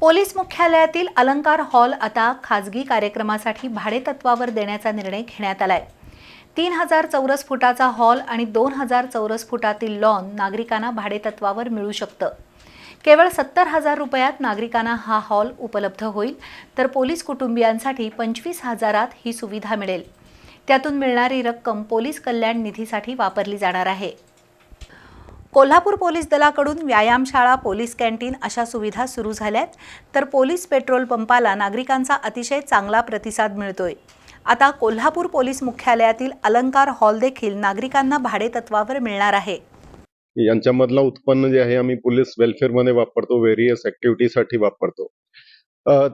Police मुख्यालयातील अलंकार hall आता खाजगी कार्यक्रमासाठी भाडेतत्वावर देण्याचा निर्णय घेण्यात आलाय. तीन हजार चौरस फुटाचा हॉल आणि दोन हजार चौरस फुटातील लॉन नागरिकांना भाडेतत्वावर मिळू शकतं. केवळ सत्तर हजार रुपयात नागरिकांना हा हॉल उपलब्ध होईल तर पोलीस कुटुंबियांसाठी पंचवीस हजारात ही सुविधा मिळेल. त्यातून मिळणारी रक्कम पोलीस कल्याण निधीसाठी वापरली जाणार आहे. कोल्हापूर पोलीस दलाकडून व्यायामशाळा पोलीस कॅन्टीन अशा सुविधा सुरू झाल्यात. तर पोलीस पेट्रोल पंपाला नागरिकांचा अतिशय चांगला प्रतिसाद मिळतोय. आता कोल्हापूर पोलीस मुख्यालयातील अलंकार हॉल देखील नागरिकांना भाडेतत्वावर मिळणार आहे. यांच्यामधलं उत्पन्न जे आहे आम्ही पोलीस वेलफेअरमध्ये वापरतो व्हेरियस ऍक्टिव्हिटीसाठी वापरतो.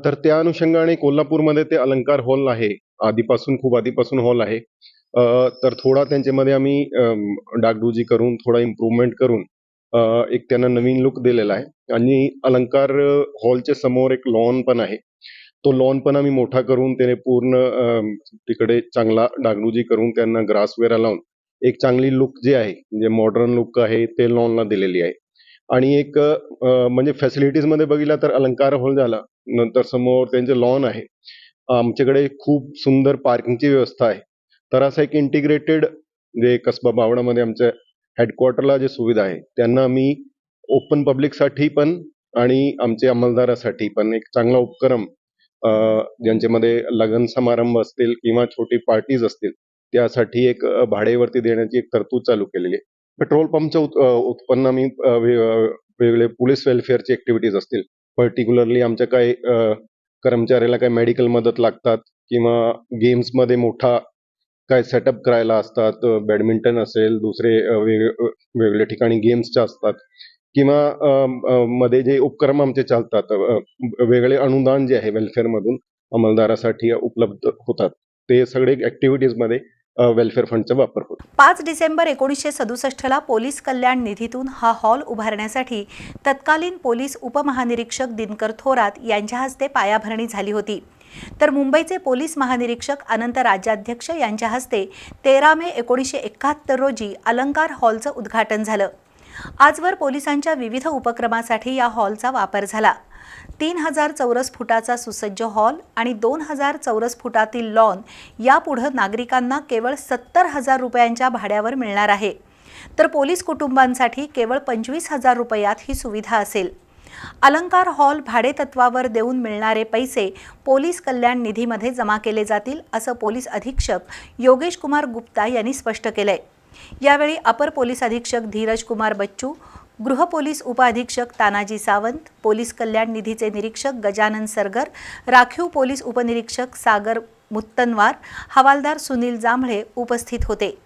तर त्या अनुषंगाने कोल्हापूरमध्ये ते अलंकार हॉल आहे. आधीपासून खूप आधीपासून हॉल आहे. तर थोडा त्यांच्यामध्ये आम्ही डागडुजी करून थोडा इम्प्रूव्हमेंट करून एक त्यांना नवीन लुक दिलेला आहे. आणि अलंकार हॉलच्या समोर एक लॉन पण आहे. तो लॉन पण आम्ही मोठा करून त्याने पूर्ण तिकडे चांगला डागडुजी करून त्यांना ग्रास वगैरे लावून एक चांगली लुक जे आहे म्हणजे मॉडर्न लुक आहे ते लॉनला दिलेली आहे. आणि एक म्हणजे म्हणजे फॅसिलिटीजमध्ये बघितलं तर अलंकार हॉल झाला नंतर समोर त्यांचे लॉन आहे. आमच्याकडे खूप सुंदर पार्किंगची व्यवस्था आहे. तर असं एक इंटिग्रेटेड जे कसबा बावडामध्ये आमच्या हेडक्वार्टरला जे सुविधा आहे त्यांना आम्ही ओपन पब्लिकसाठी पण आणि आमच्या अंमलदारासाठी पण एक चांगला उपक्रम ज्यांच्यामध्ये लग्न समारंभ असतील किंवा छोटी पार्टीज असतील त्यासाठी एक भाडेवरती देण्याची एक तरतूद चालू केलेली आहे. पेट्रोल पंपचं उत्पन्न आम्ही अ, वेगवेगळे पोलीस वेलफेअरची ऍक्टिव्हिटीज असतील. पर्टिक्युलरली आमच्या काही कर्मचाऱ्याला काही मेडिकल मदत लागतात किंवा गेम्समध्ये मोठा काय सेटअप करायला असतात बॅडमिंटन असेल दुसरे वेगवेगळ्या ठिकाणी गेम्सच्या असतात किंवा मध्ये जे उपक्रम आमचे चालतात वेगळे अनुदान जे आहे वेलफेअरमधून अंमलदारासाठी उपलब्ध होतात. ते सगळे ऍक्टिव्हिटीजमध्ये वेलफेअर फंडचा वापर होतो. पाच डिसेंबर एकोणीसशे सदुसष्टला पोलीस कल्याण निधीतून हा हॉल उभारण्यासाठी तत्कालीन पोलीस उपमहानिरीक्षक दिनकर थोरात यांच्या हस्ते पायाभरणी झाली होती. तर मुंबईचे पोलीस महानिरीक्षक अनंत राज्याध्यक्ष यांच्या हस्ते तेरा मे एकोणीसशे एकाहत्तर रोजी अलंकार हॉलचं उद्घाटन झालं. आजवर पोलिसांच्या विविध उपक्रमासाठी या हॉलचा वापर झाला. तीन हजार चौरस फुटाचा सुसज्ज हॉल आणि दोन हजार चौरस फुटातील लॉन यापुढं नागरिकांना केवळ सत्तर हजार रुपयांच्या भाड्यावर मिळणार आहे. तर पोलीस कुटुंबांसाठी केवळ पंचवीस हजार रुपयात ही सुविधा असेल. अलंकार हॉल भाडेतत्वावर देऊन मिळणारे पैसे पोलीस कल्याण निधीमध्ये जमा केले जातील असं पोलीस अधीक्षक योगेश कुमार गुप्ता यांनी स्पष्ट केलं आहे यावेळी अपर पोलीस अधीक्षक धीरज कुमार बच्चू गृह पोलीस उपअधीक्षक तानाजी सावंत पोलीस कल्याण निधीचे निरीक्षक गजानन सरगर राखीव पोलीस उपनिरीक्षक सागर मुत्तनवार हवालदार सुनील जांभळे उपस्थित होते.